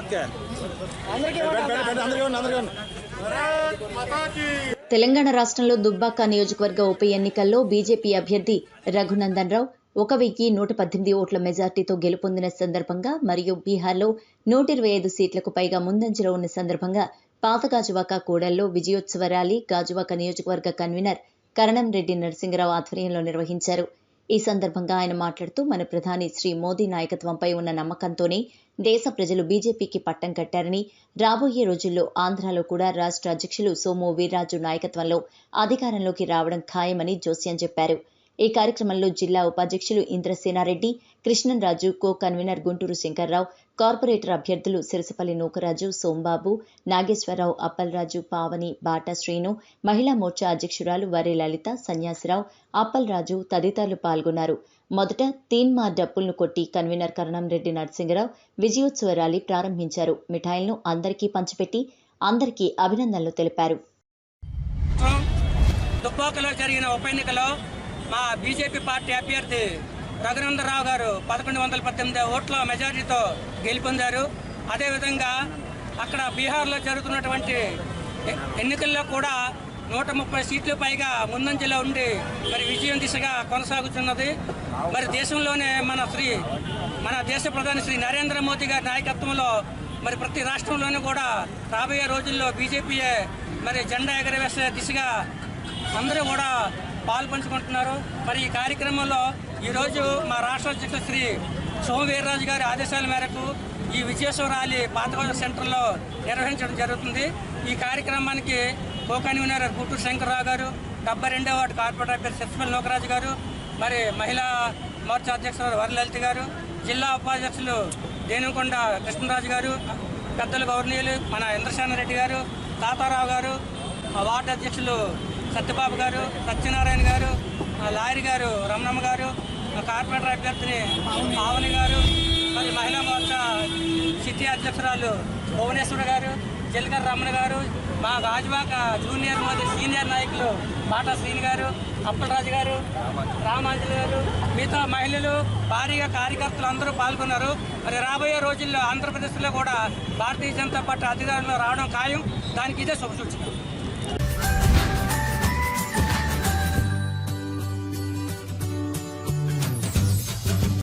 Okay. Telangana రాష్ట్రంలో దుబ్బాక నియోజకవర్గ ఉప ఎన్నికల్లో బీజేపీ అభ్యర్థి రఘునందన్ రావు ఒక వెయ్యి నూట పద్దెనిమిది ఓట్ల మెజార్టీతో గెలుపొందిన సందర్భంగా మరియు బీహార్లో నూట ఇరవై ఐదు సీట్లకు పైగా ముందంజలో ఉన్న సందర్భంగా పాత గాజువాక కూడల్లో విజయోత్సవ ర్యాలీ గాజువాక నియోజకవర్గ కన్వీనర్ కరణం రెడ్డి నరసింగరావు ఆధ్వర్యంలో నిర్వహించారు. ఈ సందర్భంగా ఆయన మాట్లాడుతూ మన ప్రధాని శ్రీ మోదీ నాయకత్వంపై ఉన్న నమ్మకంతోనే దేశ ప్రజలు బీజేపీకి పట్టం కట్టారని రాబోయే రోజుల్లో ఆంధ్రాలో కూడా రాష్ట్ర అధ్యక్షులు సోము వీర్రాజు నాయకత్వంలో అధికారంలోకి రావడం ఖాయమని జోస్యం చెప్పారు. ఈ కార్యక్రమంలో జిల్లా ఉపాధ్యక్షులు Indrasenareddy Krishnamraju co convener Guntur Shankarrao corporator అభ్యర్థులు సిరసపల్లి నూకరాజు సోంబాబు నాగేశ్వరరావు అప్పలరాజు పావని బాటా శ్రీను మహిళా మోర్చా అధ్యక్షురాలు వరి లలిత సన్యాసిరావు అప్పలరాజు తదితరులు పాల్గొన్నారు. మొదట తీన్మా డప్పులను కొట్టి కన్వీనర్ కరణం రెడ్డి నరసింగరావు విజయోత్సవ ర్యాలీ ప్రారంభించారు. మిఠాయిలను అందరికీ పంచిపెట్టి అందరికీ అభినందనలు తెలిపారు. తుపాకులో జరిగిన ఉప ఎన్నికలో మా బీజేపీ పార్టీ అభ్యర్థి రఘునందరావు గారు పదకొండు వందల పద్దెనిమిది ఓట్ల మెజారిటీతో గెలుపొందారు. అదేవిధంగా అక్కడ బీహార్లో జరుగుతున్నటువంటి ఎన్నికల్లో కూడా నూట ముప్పై సీట్లు పైగా ముందంజలో ఉండి మరి విజయం దిశగా కొనసాగుతున్నది. మరి దేశంలోనే మన శ్రీ మన దేశ ప్రధాని శ్రీ నరేంద్ర మోదీ గారి నాయకత్వంలో మరి ప్రతి రాష్ట్రంలోనూ కూడా రాబోయే రోజుల్లో బీజేపీయే మరి జెండా ఎగరవేసే దిశగా అందరూ కూడా పాల్పంచుకుంటున్నారు మరి ఈ కార్యక్రమంలో ఈరోజు మా రాష్ట్ర అధ్యక్షుడు శ్రీ సోమవీర్రాజు గారి ఆదేశాల మేరకు ఈ విజయేశ్వర ర్యాలీ పాతగోజ సెంటర్లో నిర్వహించడం జరుగుతుంది. ఈ కార్యక్రమానికి కో కన్వీనర్ గుట్టూరు శంకర్రావు గారు డెబ్బై రెండో వార్డు కార్పొరేటర్ అభ్యర్థి సత్యమల్ లోకరాజు గారు మరి మహిళా మోర్చా అధ్యక్షులు వరలలిత గారు జిల్లా ఉపాధ్యక్షులు దేనుకొండ కృష్ణరాజు గారు పెద్దలు గౌరవనీయులు మన ఇంద్రసేన రెడ్డి గారు తాతారావు గారు వార్డు అధ్యక్షులు సత్యబాబు గారు సత్యనారాయణ గారు లాయర్ గారు రమణమ్మ గారు కార్పొరేటర్ అభ్యర్థిని పావని గారు మరి మహిళా మోర్చా సిటీ అధ్యక్షురాలు భువనేశ్వర గారు జల్కర్ రమణ గారు మా గాజువాక జూనియర్ మోదీ సీనియర్ నాయకులు బాటా శ్రీని గారు అప్పలరాజు గారు రామాంజలి గారు మిగతా మహిళలు భారీగా కార్యకర్తలు అందరూ పాల్గొన్నారు. మరి రాబోయే రోజుల్లో ఆంధ్రప్రదేశ్లో కూడా భారతీయ జనతా పార్టీ అధికారంలో రావడం ఖాయం. దానికి ఇదే శుభసూచన.